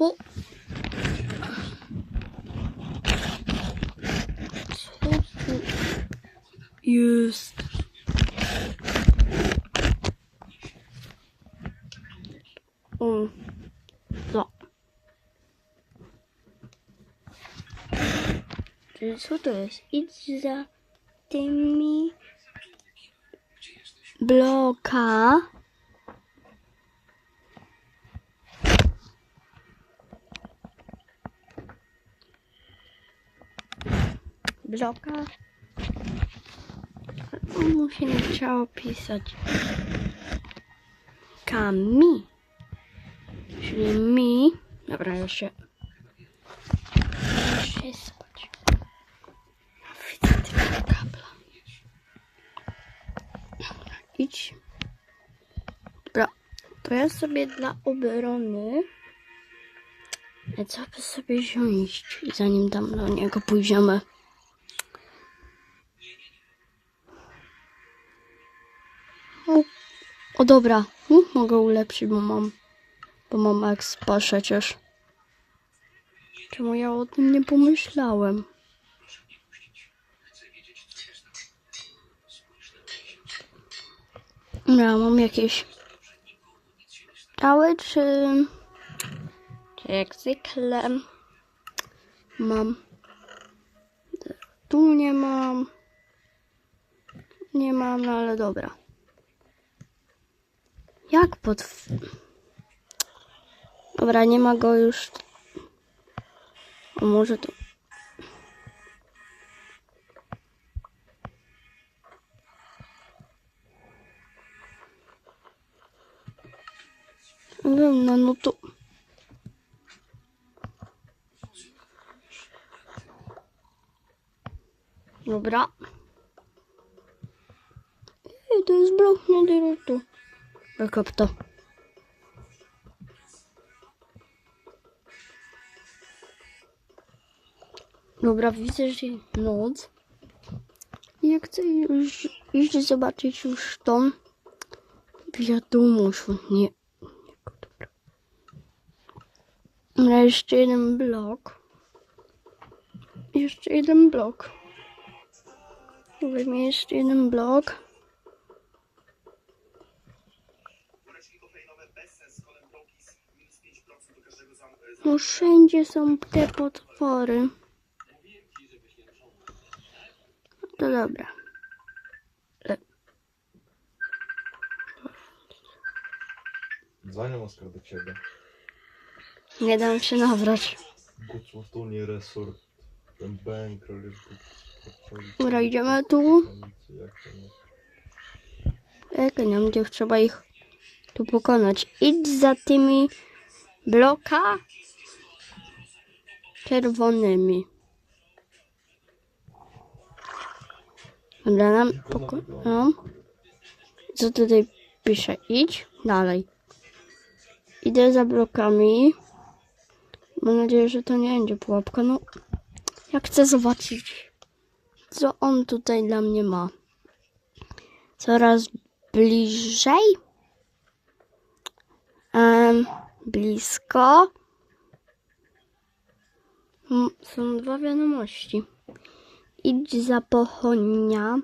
O! Co tu jest? O, co? Czyli Co to jest? Idź za tymi bloka. Bloka. Ale Mu się nie chciało pisać. Kami. Czyli mi. Dobra, już się. Już się spać. Widzę tego kabla. Idź. Dobra, to ja sobie dla obrony. Co by sobie wziąć, zanim tam do niego pójdziemy? O dobra, U, mogę ulepszyć, bo mam, bo mam expa przecież. Czemu ja o tym nie pomyślałem? Ja mam jakieś cały czy, czy jak zwykle mam tu nie mam nie mam, no ale dobra jak pod dobra, nie ma go już a może to no, no to. Dobra. Ej, to jest blok na dyrektu. Wykop to. Dobra, widzę, że jest noc. Ja chcę już iść zobaczyć już tą wiadomość. Nie, Dobra, jeszcze jeden blok. Jeszcze jeden blok. Weźmy jeszcze jeden blok. No wszędzie są te potwory. To dobra. E, Dzwonią Oskar do ciebie. Nie dam się nabrać. Gotownie resort. Ten bank, Dobra, idziemy tu. Jak nie? Nie wiem, gdzie trzeba ich tu pokonać. Idź za tymi bloka czerwonymi. Dobra, nam pokonam. Co tutaj pisze? Idź dalej. Idę za blokami. Mam nadzieję, że to nie będzie pułapka. No, ja chcę zobaczyć, co on tutaj dla mnie ma. Coraz bliżej. Em, blisko. Mm, Są dwa wiadomości. Idź za pochoniami.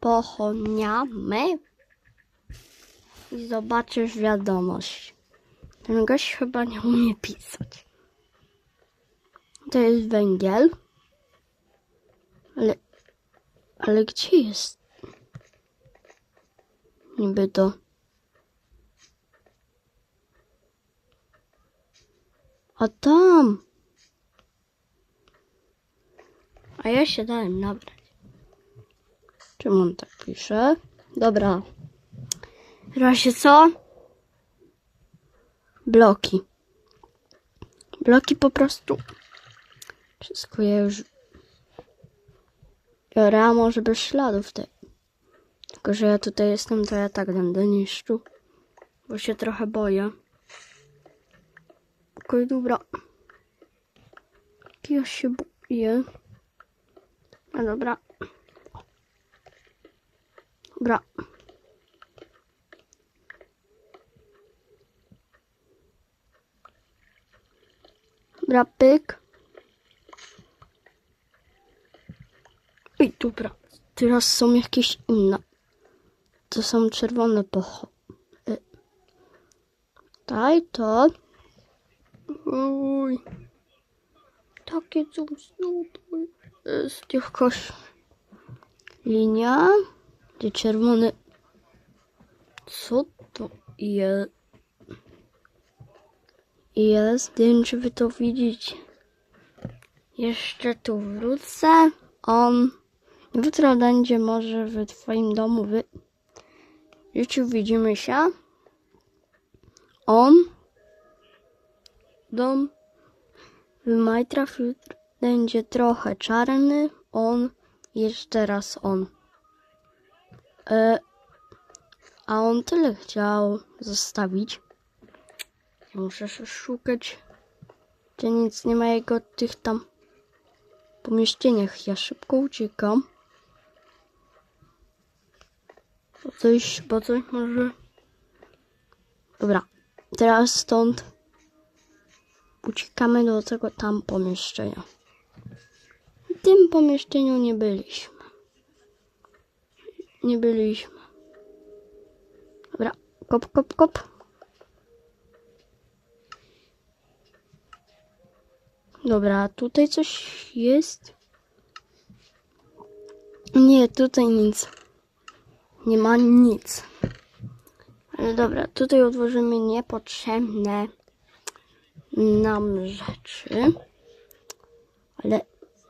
Pochoniami. I zobaczysz wiadomość. Ten gość chyba nie umie pisać. To jest węgiel. Ale ale gdzie jest? Niby to. A tam. A ja się dałem nabrać. Czemu on tak pisze? Dobra. Razie co? Bloki. Bloki po prostu. Wszystko ja już Biorę, a może bez śladów te. Tylko, że ja tutaj jestem, to ja tak będę niszczył. Bo się trochę boję. Okej, dobra. Ja się boję. A dobra. Dobra. Dobra, pyk. Ej, dobra. Teraz są jakieś inne. To są czerwone pocho. y. Daj to. Uj. Takie są super. Jest jakoś linia, gdzie czerwony. Co to jest? Jest, nie wiem czy wy to widzicie. Jeszcze tu wrócę. On jutro będzie może w twoim domu. Wy... Jutro widzimy się. On. Dom. W Minecraft będzie trochę czarny. On. Jeszcze raz on. E, a on tyle chciał zostawić. Muszę szukać. Gdzie nic nie ma jego tych tam pomieszczeniach. Ja szybko uciekam. Bo coś, bo coś może. Dobra. Teraz stąd uciekamy do tego tam pomieszczenia. W tym pomieszczeniu nie byliśmy. Nie byliśmy. Dobra. Kop, kop, kop. Dobra, tutaj coś jest. Nie, tutaj nic. Nie ma nic. Ale dobra, tutaj odłożymy niepotrzebne nam rzeczy. Ale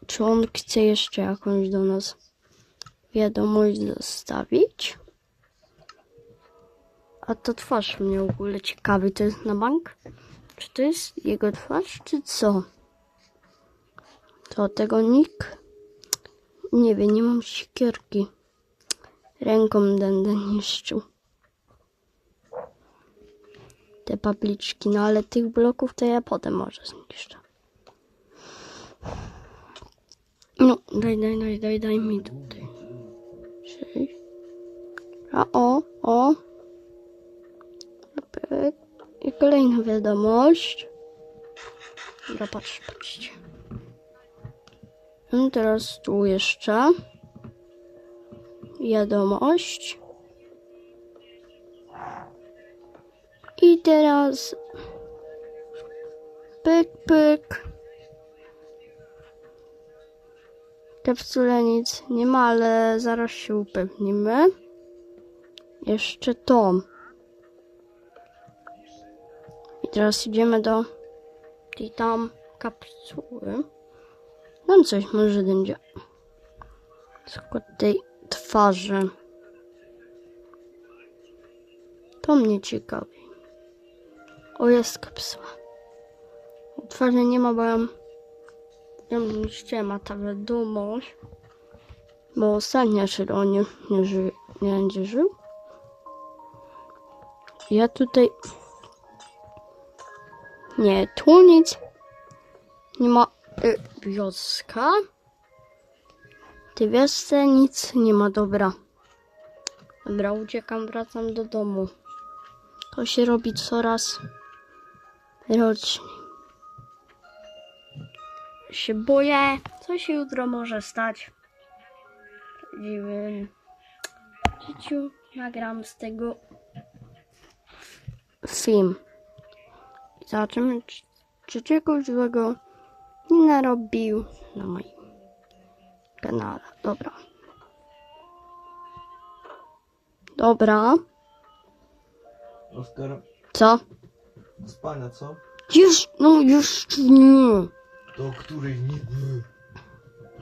czy on chce jeszcze jakąś do nas wiadomość zostawić? A to twarz mnie w ogóle ciekawi. To jest na bank? Czy to jest jego twarz, czy co? To tego nikt nie wie, nie mam siekierki. Ręką będę niszczył. Te papliczki, no ale tych bloków to ja potem może zniszczę. No, daj, daj, daj, daj, daj mi tutaj. Sześć. A o, o. I kolejna wiadomość. Dobra, patrz, patrzcie. I teraz tu jeszcze wiadomość. I teraz pyk, pyk. Kapsule nic nie ma, ale zaraz się upewnimy. Jeszcze to. I teraz idziemy do tej tam kapsuły. Tam coś może będzie. Skład tej twarzy. To mnie ciekawi. O, jest kapsuła. Twarzy nie ma, bo ja ja jeszcze ma ta wiadomość. Bo ostatnia Shiro nie, nie, ży, nie będzie żył. Ja tutaj... Nie, tu nic nie ma. Y, wioska. Tej wiosce nic nie ma, dobra. Dobra, uciekam, wracam do domu. To się robi coraz rocznie. Się boję, co się jutro może stać. W prawdziwym życiu nagram z tego film. Zobaczymy, czy, czy czegoś złego nie narobił na moim kanale. Dobra. Dobra. Oskar, Co? Do spania, co? Już, no już nie. Do której nie...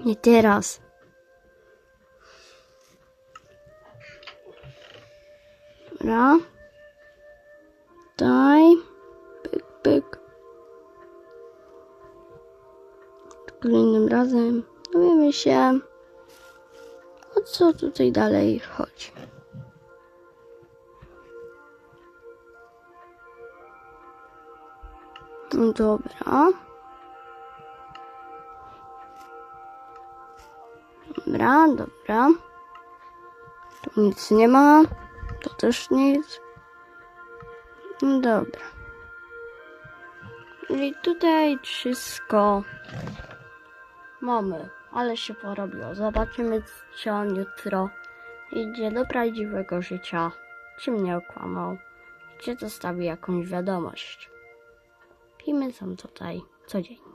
Nie teraz. Dobra. Daj. Pyk, pyk. Kolejnym razem dowiemy się, o co tutaj dalej chodzi. No Dobra. Dobra, dobra. Tu nic nie ma. To też nic. No dobra. I tutaj wszystko mamy, ale się porobiło. Zobaczymy, czy on jutro idzie do prawdziwego życia, czy mnie okłamał, czy zostawi jakąś wiadomość. Filmy są tutaj codziennie.